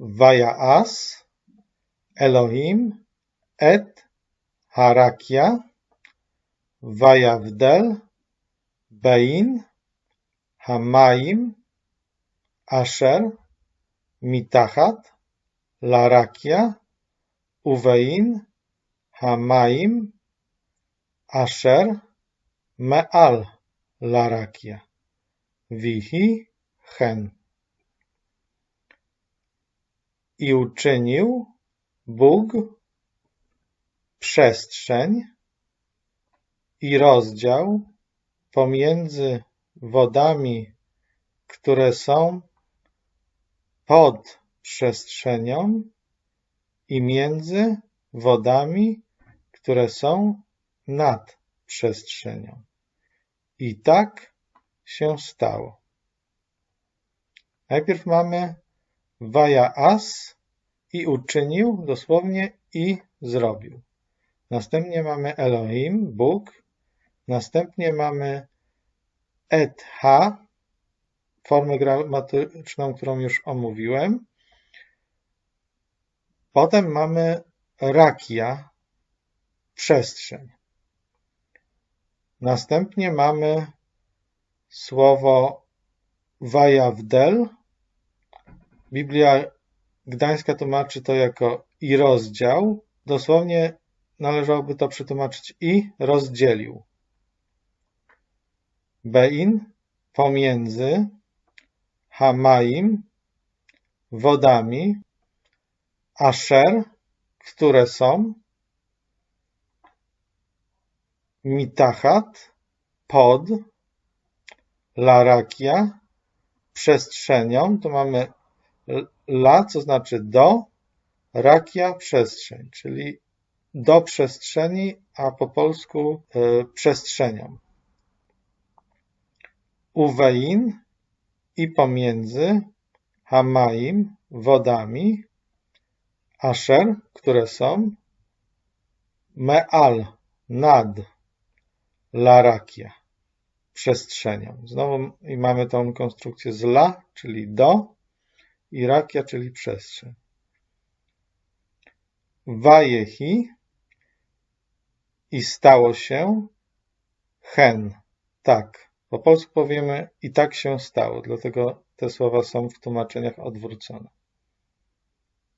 Vayaas, Elohim, Et Harakia, Vayavdel, Bein, Hamaim, Asher, Mitachat, Larakia, Uvein, Hamaim, Asher, Me'al, Larakia, Wihi, Hen. I uczynił Bóg przestrzeń i rozdział pomiędzy wodami, które są pod przestrzenią i między wodami, które są nad przestrzenią. I tak się stało. Najpierw mamy Waja as i uczynił, dosłownie i zrobił. Następnie mamy Elohim, Bóg. Następnie mamy et ha, formę gramatyczną, którą już omówiłem. Potem mamy rakia, przestrzeń. Następnie mamy słowo wajawdel. Biblia Gdańska tłumaczy to jako i rozdział. Dosłownie należałoby to przetłumaczyć i rozdzielił. Bein pomiędzy Hamaim wodami Asher, które są Mitachat pod Larakia przestrzenią. Tu mamy la, co znaczy do, rakia przestrzeń, czyli do przestrzeni, a po polsku y, przestrzenią. Uwein i pomiędzy Hamaim wodami, Asher, które są Meal nad Larakia przestrzenią. Znowu mamy tą konstrukcję z la, czyli do, i rakia, czyli przestrzeń. Wajehi i stało się hen. Tak. Po polsku powiemy i tak się stało, dlatego te słowa są w tłumaczeniach odwrócone.